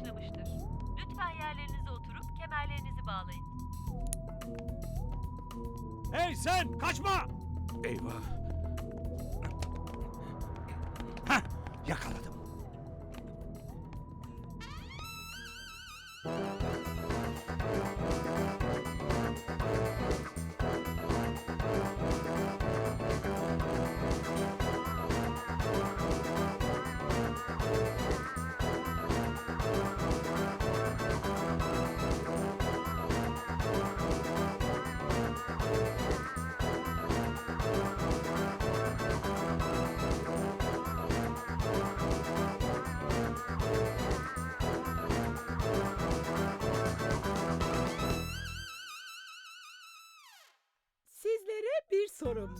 başlamıştır. Lütfen yerlerinize oturup kemerlerinizi bağlayın. Hey sen kaçma! Eyvah!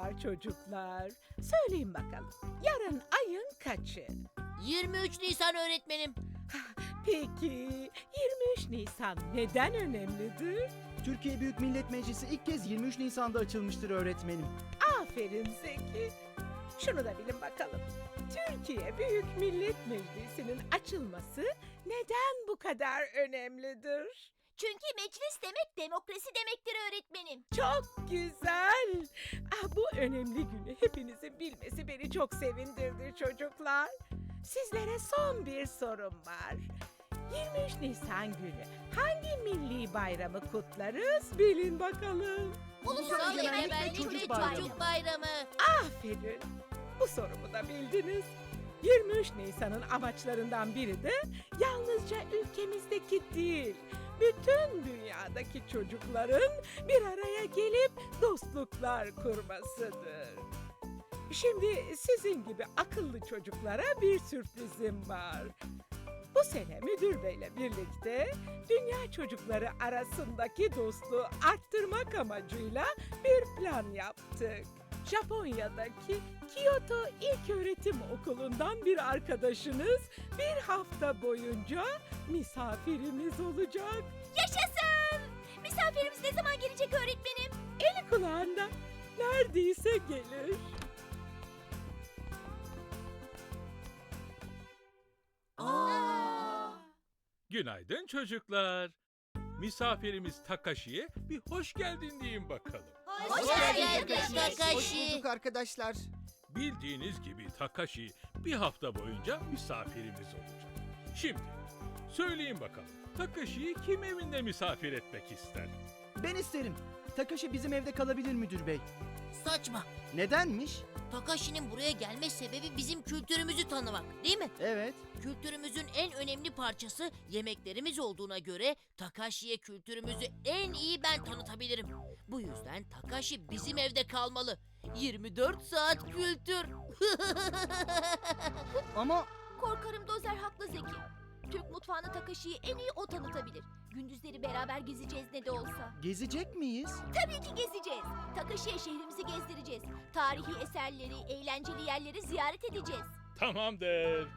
Var çocuklar. Söyleyin bakalım. Yarın ayın kaçı? 23 Nisan öğretmenim. Peki 23 Nisan neden önemlidir? Türkiye Büyük Millet Meclisi ilk kez 23 Nisan'da açılmıştır öğretmenim. Aferin Zeki. Şunu da bilin bakalım. Türkiye Büyük Millet Meclisi'nin açılması neden bu kadar önemlidir? Çünkü meclis demek demokrasi demektir öğretmenim. Çok güzel. Ah, bu önemli günü hepinizin bilmesi beni çok sevindirdi çocuklar. Sizlere son bir sorum var. 23 Nisan günü hangi milli bayramı kutlarız bilin bakalım. Ulusal Egemenlik ve Çocuk. Bayramı. Aferin. Bu sorumu da bildiniz. 23 Nisan'ın amaçlarından biri de yalnızca ülkemizdeki değil, bütün dünyadaki çocukların bir araya gelip dostluklar kurmasıdır. Şimdi sizin gibi akıllı çocuklara bir sürprizim var. Bu sene müdür beyle birlikte dünya çocukları arasındaki dostluğu arttırmak amacıyla bir plan yaptık. Japonya'daki Kyoto İlköğretim Okulu'ndan bir arkadaşınız bir hafta boyunca misafirimiz olacak. Yaşasın! Misafirimiz ne zaman gelecek öğretmenim? Eli kulağında neredeyse gelir. Günaydın çocuklar. Misafirimiz Takashi'ye bir hoş geldin diyeyim bakalım. Hoş, geldin Hoş Takashi. bulduk arkadaşlar. Bildiğiniz gibi Takashi bir hafta boyunca misafirimiz olacak. Şimdi söyleyin bakalım Takashi'yi kim evinde misafir etmek ister? Ben isterim. Takashi bizim evde kalabilir müdür bey. Saçma. Nedenmiş? Takashi'nin buraya gelme sebebi bizim kültürümüzü tanımak değil mi? Evet. Kültürümüzün en önemli parçası yemeklerimiz olduğuna göre Takashi'ye kültürümüzü en iyi ben tanıtabilirim. Bu yüzden Takashi bizim evde kalmalı. 24 saat kültür. Ama Korkarım Dozer haklı Zeki. Türk mutfağını Takashi'yi en iyi o tanıtabilir. Gündüzleri beraber gezeceğiz ne de olsa. gezecek miyiz? Tabii ki gezeceğiz. Takashi'ye şehrimizi gezdireceğiz. Tarihi eserleri, eğlenceli yerleri ziyaret edeceğiz. Tamamdır.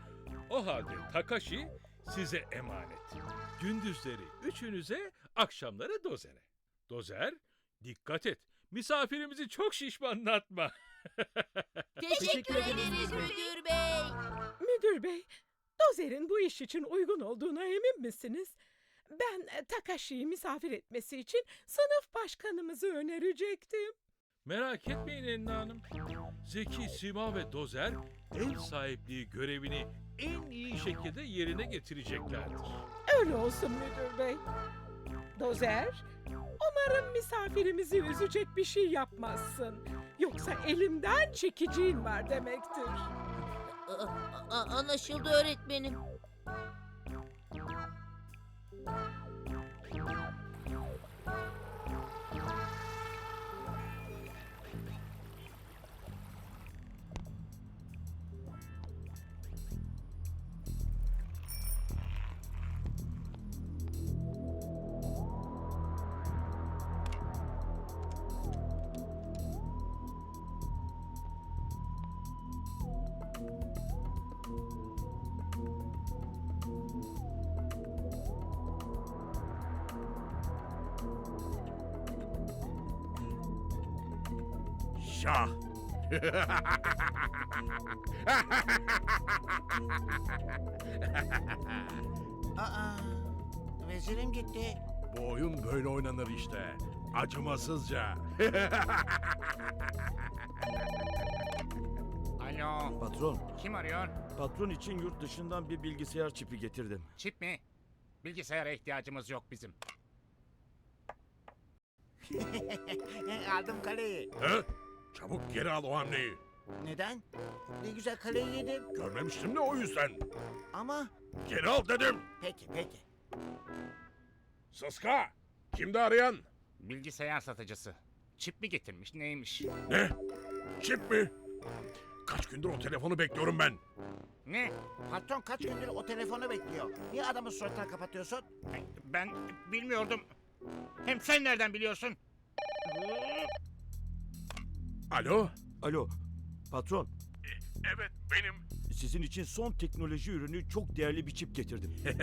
O halde Takashi size emanet. Gündüzleri üçünüze, akşamları Dozer'e. Dozer, dikkat et. Misafirimizi çok şişmanlatma. Teşekkür, Teşekkür ederiz müdür müdür bey. Müdür bey, Dozer'in bu iş için uygun olduğuna emin misiniz? Ben e, Takashi'yi misafir etmesi için sınıf başkanımızı önerecektim. Merak etmeyin Enna Hanım. Zeki, Sima ve Dozer ev sahipliği görevini en iyi şekilde yerine getireceklerdir. Öyle olsun müdür bey. Dozer, umarım misafirimizi üzecek bir şey yapmazsın. Yoksa elimden çekeceğin var demektir. A- a- anlaşıldı öğretmenim. Şah. Aa, vezirim gitti. Bu oyun böyle oynanır işte. Acımasızca. Alo, Patron, kim arıyor? patron için yurt dışından bir bilgisayar çipi getirdim. Çip mi? Bilgisayara ihtiyacımız yok bizim. Aldım kaleyi. He? Çabuk geri al o hamleyi. Neden? Ne güzel kaleyi yedim. Görmemiştim de o yüzden. Ama Geri al dedim. peki peki. Sıska. Kimdi arayan? Bilgisayar satıcısı. Çip mi getirmiş, neymiş? Ne? Çip mi? Kaç gündür o telefonu bekliyorum ben. Ne? Patron kaç gündür o telefonu bekliyor. Niye adamın suratına kapatıyorsun? Ben bilmiyordum. Hem sen nereden biliyorsun? Alo? Alo, patron. Evet benim. Sizin için son teknoloji ürünü çok değerli bir çip getirdim.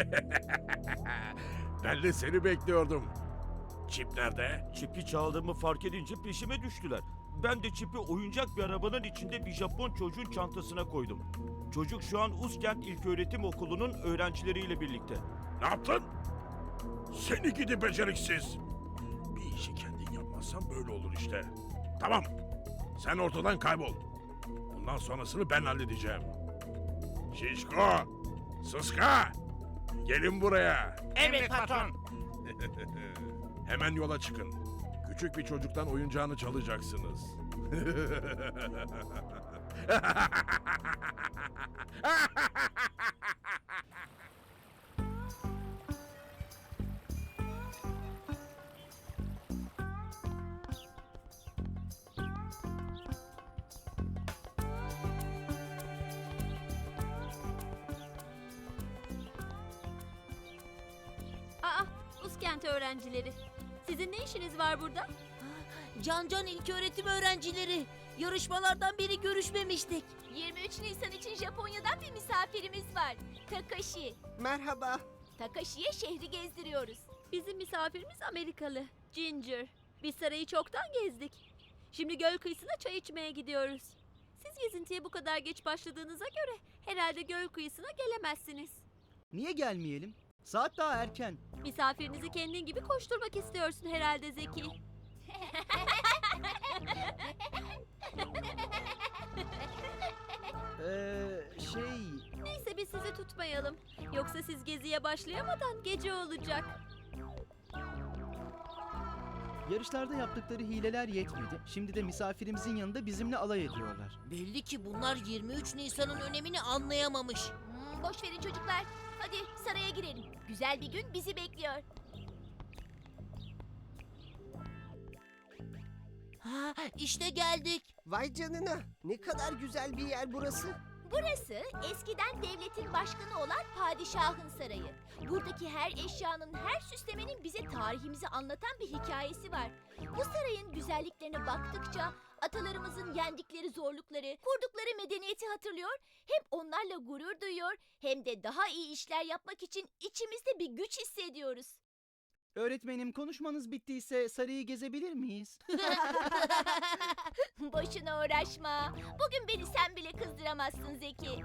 Ben de seni bekliyordum. Çip nerede? Çipi çaldığımı fark edince peşime düştüler. Ben de çipi oyuncak bir arabanın içinde bir Japon çocuğun çantasına koydum. Çocuk şu an Uzkent İlköğretim Okulu'nun öğrencileriyle birlikte. Ne yaptın? Seni gidi beceriksiz. Bir işi kendin yapmazsan böyle olur işte. Tamam. Sen ortadan kaybol. Bundan sonrasını ben halledeceğim. Şişko, Sıska, gelin buraya. Evet patron. Hemen yola çıkın. Küçük bir çocuktan oyuncağını çalacaksınız. Uskent öğrencileri. Sizin ne işiniz var burada? Can Can İlköğretim öğrencileri. Yarışmalardan beri görüşmemiştik. 23 Nisan için Japonya'dan bir misafirimiz var. Takashi. Merhaba. Takashi'ye şehri gezdiriyoruz. Bizim misafirimiz Amerikalı. Ginger. Biz sarayı çoktan gezdik. Şimdi göl kıyısına çay içmeye gidiyoruz. Siz gezintiye bu kadar geç başladığınıza göre herhalde göl kıyısına gelemezsiniz. Niye gelmeyelim? Saat daha erken. Misafirinizi kendin gibi koşturmak istiyorsun herhalde Zeki. Ee, şey... Neyse biz sizi tutmayalım. Yoksa siz geziye başlayamadan gece olacak. Yarışlarda yaptıkları hileler yetmedi. Şimdi de misafirimizin yanında bizimle alay ediyorlar. Belli ki bunlar 23 Nisan'ın önemini anlayamamış. Hmm, boş verin çocuklar. Hadi saraya girelim. Güzel bir gün bizi bekliyor. Ha, işte geldik. Vay canına ne kadar güzel bir yer burası. Burası eskiden devletin başkanı olan padişahın sarayı. Buradaki her eşyanın, her süslemenin bize tarihimizi anlatan bir hikayesi var. Bu sarayın güzelliklerine baktıkça atalarımızın yendikleri zorlukları, kurdukları medeniyeti hatırlıyor, hem onlarla gurur duyuyor hem de daha iyi işler yapmak için içimizde bir güç hissediyoruz. Öğretmenim konuşmanız bittiyse sarayı gezebilir miyiz? Boşuna uğraşma. Bugün beni sen bile kızdıramazsın Zeki.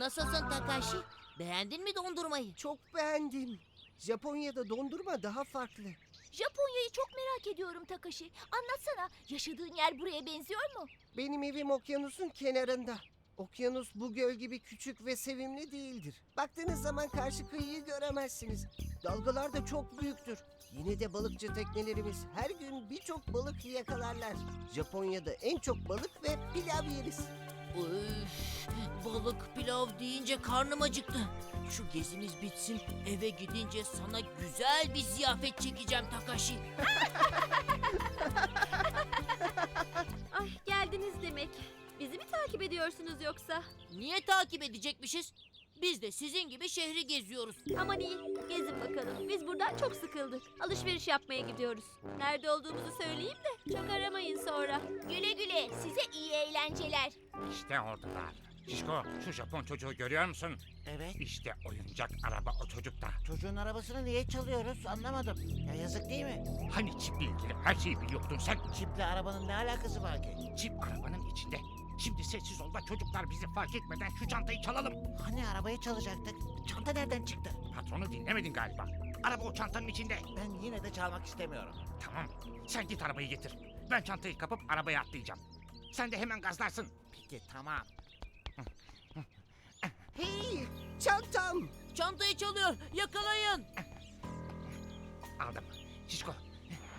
Nasılsın Takashi? Beğendin mi dondurmayı? Çok beğendim. Japonya'da dondurma daha farklı. Japonya'yı çok merak ediyorum Takashi. Anlatsana, yaşadığın yer buraya benziyor mu? Benim evim okyanusun kenarında. Okyanus bu göl gibi küçük ve sevimli değildir. Baktığınız zaman karşı kıyıyı göremezsiniz. Dalgalar da çok büyüktür. Yine de balıkçı teknelerimiz her gün birçok balık yakalarlar. Japonya'da en çok balık ve pilav yeriz. Üf, balık pilav deyince karnım acıktı. Şu gezimiz bitsin eve gidince sana güzel bir ziyafet çekeceğim Takashi. Ay geldiniz demek. Bizi mi takip ediyorsunuz yoksa? Niye takip edecekmişiz? Biz de sizin gibi şehri geziyoruz. Aman iyi, gezin bakalım. Biz buradan çok sıkıldık. Alışveriş yapmaya gidiyoruz. Nerede olduğumuzu söyleyeyim de çok aramayın sonra. Güle güle size iyi eğlenceler. İşte oradalar. Şişko şu Japon çocuğu görüyor musun? Evet. İşte oyuncak araba o çocukta. Çocuğun arabasını niye çalıyoruz anlamadım. Ya yazık değil mi? Hani çiple ilgili her şeyi biliyordun sen. Çiple arabanın ne alakası var ki? Çip arabanın içinde. Şimdi sessiz ol da çocuklar bizi fark etmeden şu çantayı çalalım. Hani arabayı çalacaktık? Çanta nereden çıktı? Patronu dinlemedin galiba. Araba o çantanın içinde. Ben yine de çalmak istemiyorum. Tamam. Sen git arabayı getir. Ben çantayı kapıp arabaya atlayacağım. Sen de hemen gazlarsın. Peki tamam. Hey, çantam! Çantayı çalıyor yakalayın. Aldım. Şişko.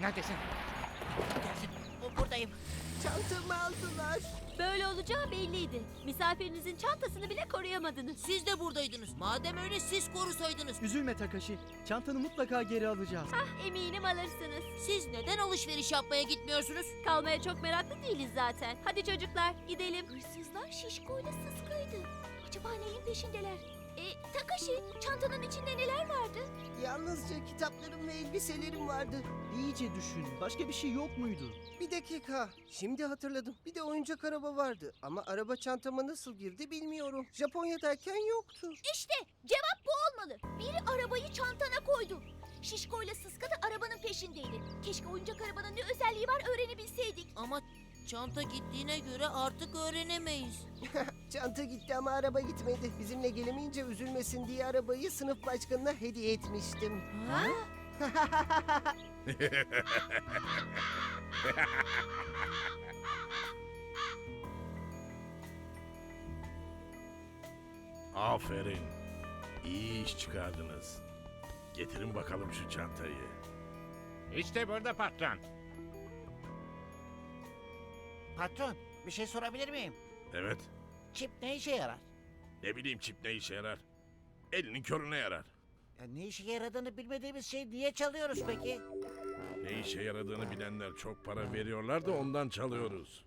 Neredesin? Bu- Buradayım. Çantamı aldılar. Böyle olacağı belliydi. Misafirinizin çantasını bile koruyamadınız. Siz de buradaydınız. Madem öyle siz korusaydınız. Üzülme Takashi. Çantanı mutlaka geri alacağız. Eminim alırsınız. Siz neden alışveriş yapmaya gitmiyorsunuz? Kalmaya çok meraklı değiliz zaten. Hadi çocuklar gidelim. Hırsızlar şişkoyla sıskaydı. Acaba neyin peşindeler? E, Takashi çantanın içinde neler vardı? Yalnızca kitaplarım ve elbiselerim vardı. İyice düşün. Başka bir şey yok muydu? Bir dakika. Şimdi hatırladım. Bir de oyuncak araba vardı. Ama araba çantama nasıl girdi bilmiyorum. Japonya'dayken yoktu. İşte cevap bu olmalı. Biri arabayı çantana koydu. Şişkoyla Sıska da arabanın peşindeydi. Keşke oyuncak arabanın ne özelliği var öğrenebilseydik. Ama çanta gittiğine göre artık öğrenemeyiz. Çanta gitti ama araba gitmedi. Bizimle gelemeyince üzülmesin diye arabayı sınıf başkanına hediye etmiştim. Ha? Aferin. İyi iş çıkardınız. Getirin bakalım şu çantayı. İşte burada patron. Patron bir şey sorabilir miyim? Evet. Çip ne işe yarar? Ne bileyim çip ne işe yarar? Elinin körüne yarar. Ya ne işe yaradığını bilmediğimiz şeyi niye çalıyoruz peki? Ne işe yaradığını bilenler çok para veriyorlar da ondan çalıyoruz.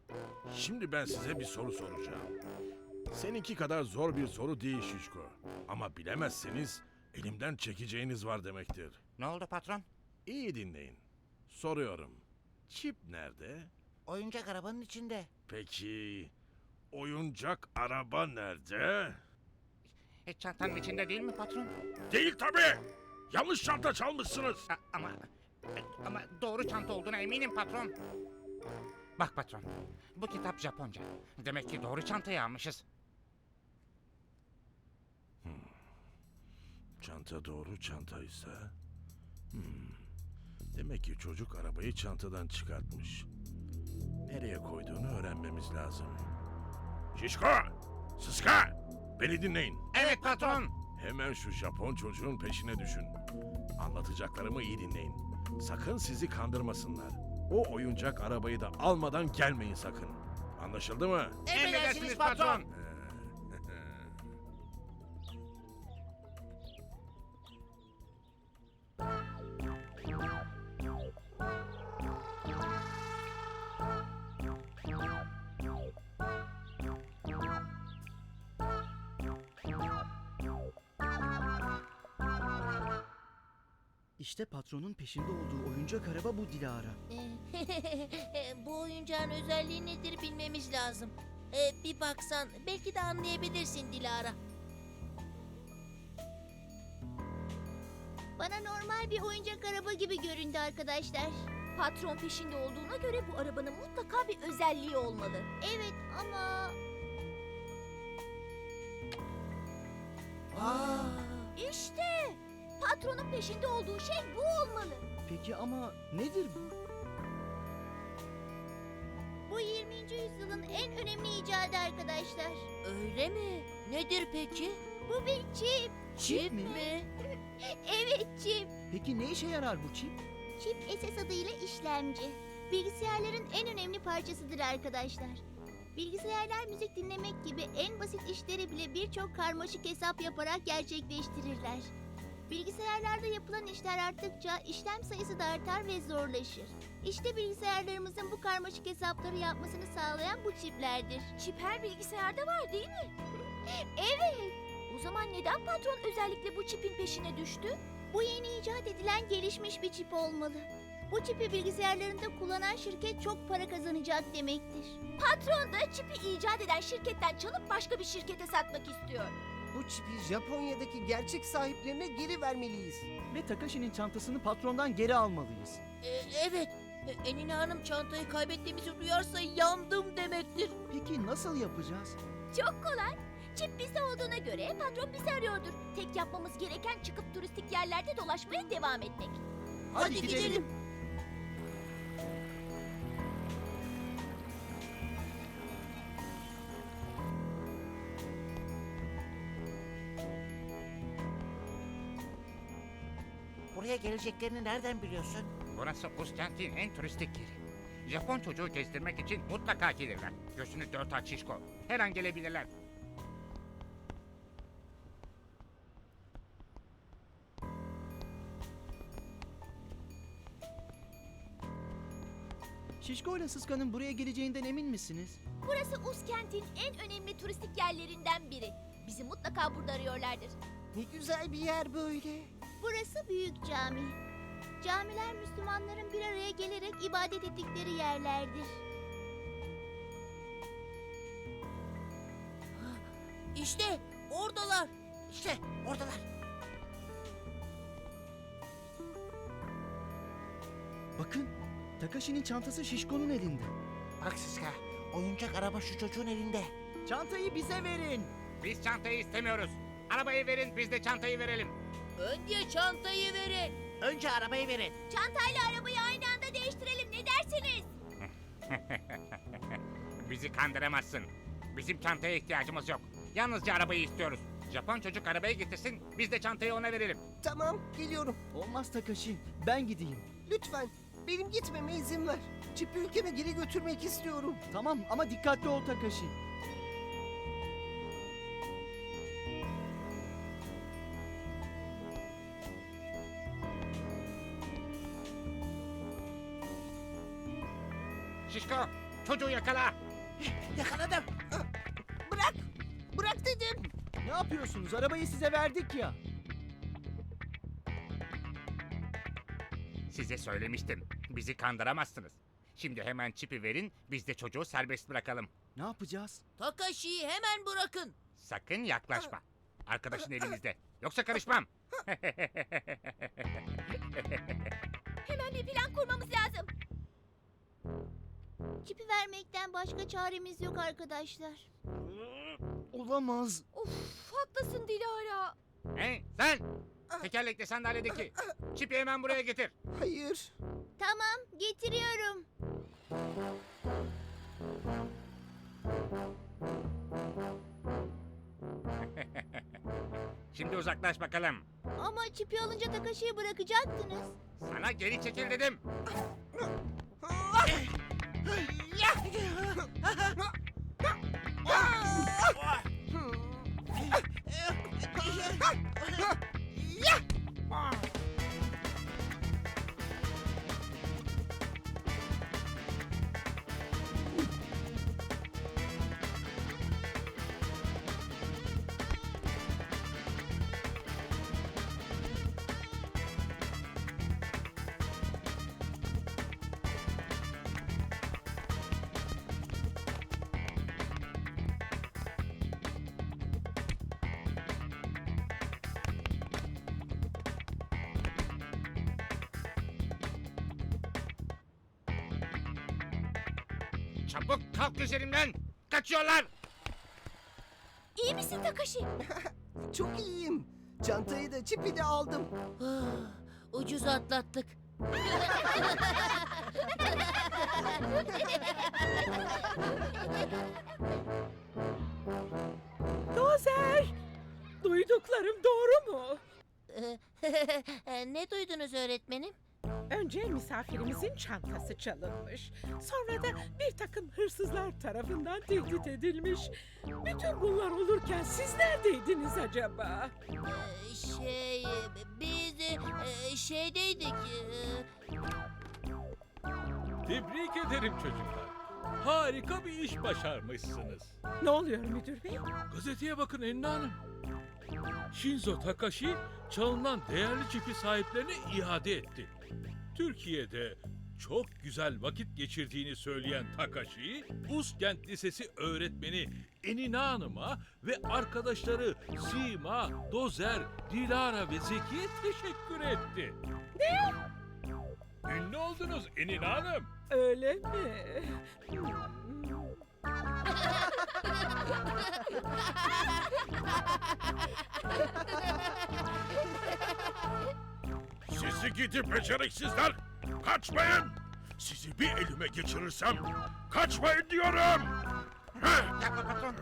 Şimdi ben size bir soru soracağım. Seninki kadar zor bir soru değil Şişko. Ama bilemezseniz elimden çekeceğiniz var demektir. Ne oldu patron? İyi dinleyin. Soruyorum. Çip nerede? Oyuncak arabanın içinde. Peki oyuncak araba nerede? E, çantanın içinde değil mi patron? Değil tabii. Yanlış çanta çalmışsınız. A- ama e, ama doğru çanta olduğuna eminim patron. Bak patron. Bu kitap Japonca. Demek ki doğru çantayı almışız. Çanta doğru çantaysa... Hmm. Demek ki çocuk arabayı çantadan çıkartmış. Nereye koyduğunu öğrenmemiz lazım. Şişko! Sıska! Beni dinleyin. Evet patron. Hemen şu Japon çocuğun peşine düşün. Anlatacaklarımı iyi dinleyin. Sakın sizi kandırmasınlar. O oyuncak arabayı da almadan gelmeyin sakın. Anlaşıldı mı? Emredersiniz patron. İşte patronun peşinde olduğu oyuncak araba bu Dilara. Bu oyuncağın özelliği nedir bilmemiz lazım. Ee, bir baksan belki de anlayabilirsin Dilara. Bana normal bir oyuncak araba gibi göründü arkadaşlar. Patron peşinde olduğuna göre bu arabanın mutlaka bir özelliği olmalı. Evet ama patronun peşinde olduğu şey bu olmalı. Peki ama nedir bu? Bu 20. yüzyılın en önemli icadı arkadaşlar. Öyle mi? Nedir peki? Bu bir çip. Çip mi? mi? Evet çip. Peki ne işe yarar bu çip? Çip SS adıyla işlemci. Bilgisayarların en önemli parçasıdır arkadaşlar. Bilgisayarlar müzik dinlemek gibi en basit işleri bile birçok karmaşık hesap yaparak gerçekleştirirler. Bilgisayarlarda yapılan işler arttıkça işlem sayısı da artar ve zorlaşır. İşte bilgisayarlarımızın bu karmaşık hesapları yapmasını sağlayan bu çiplerdir. Çip her bilgisayarda var değil mi? evet. O zaman neden patron özellikle bu çipin peşine düştü? Bu yeni icat edilen gelişmiş bir çip olmalı. Bu çipi bilgisayarlarında kullanan şirket çok para kazanacak demektir. Patron da çipi icat eden şirketten çalıp başka bir şirkete satmak istiyor. Bu çipi Japonya'daki gerçek sahiplerine geri vermeliyiz. Ve Takashi'nin çantasını patrondan geri almalıyız. E, evet. E, Enine Hanım çantayı kaybettiğimizi duyarsa yandım demektir. Peki nasıl yapacağız? Çok kolay. Çip bizde olduğuna göre patron bizi arıyordur. Tek yapmamız gereken çıkıp turistik yerlerde dolaşmaya devam etmek. Hadi, gidelim. Buraya geleceklerini nereden biliyorsun? Burası Uzkent'in en turistik yeri. Japon çocuğu gezdirmek için mutlaka gelirler. Gözünü dört aç şişko. Her an gelebilirler. Şişko ile Sıska'nın buraya geleceğinden emin misiniz? Burası Uzkent'in en önemli turistik yerlerinden biri. Bizi mutlaka burada arıyorlardır. Ne güzel bir yer böyle. Burası büyük cami. Camiler Müslümanların bir araya gelerek ibadet ettikleri yerlerdir. İşte oradalar. İşte oradalar. Bakın, Takashi'nin çantası Şişko'nun elinde. Bak Siska, oyuncak araba şu çocuğun elinde. Çantayı bize verin. Biz çantayı istemiyoruz. Arabayı verin biz de çantayı verelim. Önce çantayı verin. Önce arabayı verin. Çantayla arabayı aynı anda değiştirelim ne dersiniz? Bizi kandıramazsın. Bizim çantaya ihtiyacımız yok. Yalnızca arabayı istiyoruz. Japon çocuk arabayı getirsin, biz de çantayı ona verelim. Tamam, geliyorum. Olmaz Takashi, ben gideyim. Lütfen benim gitmeme izin ver. Çipi ülkeme geri götürmek istiyorum. Tamam ama dikkatli ol Takashi. Verdik ya. Size söylemiştim. Bizi kandıramazsınız. Şimdi hemen çipi verin, biz de çocuğu serbest bırakalım. Ne yapacağız? Takashi'yi hemen bırakın. Sakın yaklaşma. Arkadaşın elinizde. Yoksa karışmam. Hemen bir plan kurmamız lazım. Çipi vermekten başka çaremiz yok arkadaşlar. Olamaz. Of haklısın Dilara. Hey sen! Tekerlekli sandalyedeki. Çipi hemen buraya getir. Hayır. Tamam, getiriyorum. Şimdi uzaklaş bakalım. Ama çipi alınca Takashi'yi bırakacaktınız. Sana geri çekil dedim. Çabuk kalk üzerimden. Kaçıyorlar. İyi misin Takashi? Çok iyiyim. Çantayı da çipi de aldım. Ah, Ucuz atlattık. Dozer! Duyduklarım doğru mu? ne duydunuz öğretmenim? Önce misafirimizin çantası çalınmış. Sonra da bir takım hırsızlar tarafından tehdit edilmiş. Bütün bunlar olurken siz neredeydiniz acaba? Ee, şey, biz e, şeydeydik. Tebrik ederim çocuklar. Harika bir iş başarmışsınız. Ne oluyor müdür bey? Gazeteye bakın Enna Hanım. Shinzo Takashi çalınan değerli çipi sahiplerine iade etti. Türkiye'de çok güzel vakit geçirdiğini söyleyen Takashi, Uzkent Lisesi öğretmeni Enina Hanım'a ve arkadaşları Sima, Dozer, Dilara ve Zeki'ye teşekkür etti. Ne? Ünlü oldunuz Enina Hanım. Öyle mi? gidi beceriksizler! Kaçmayın! Sizi bir elime geçirirsem kaçmayın diyorum! Yapma patron.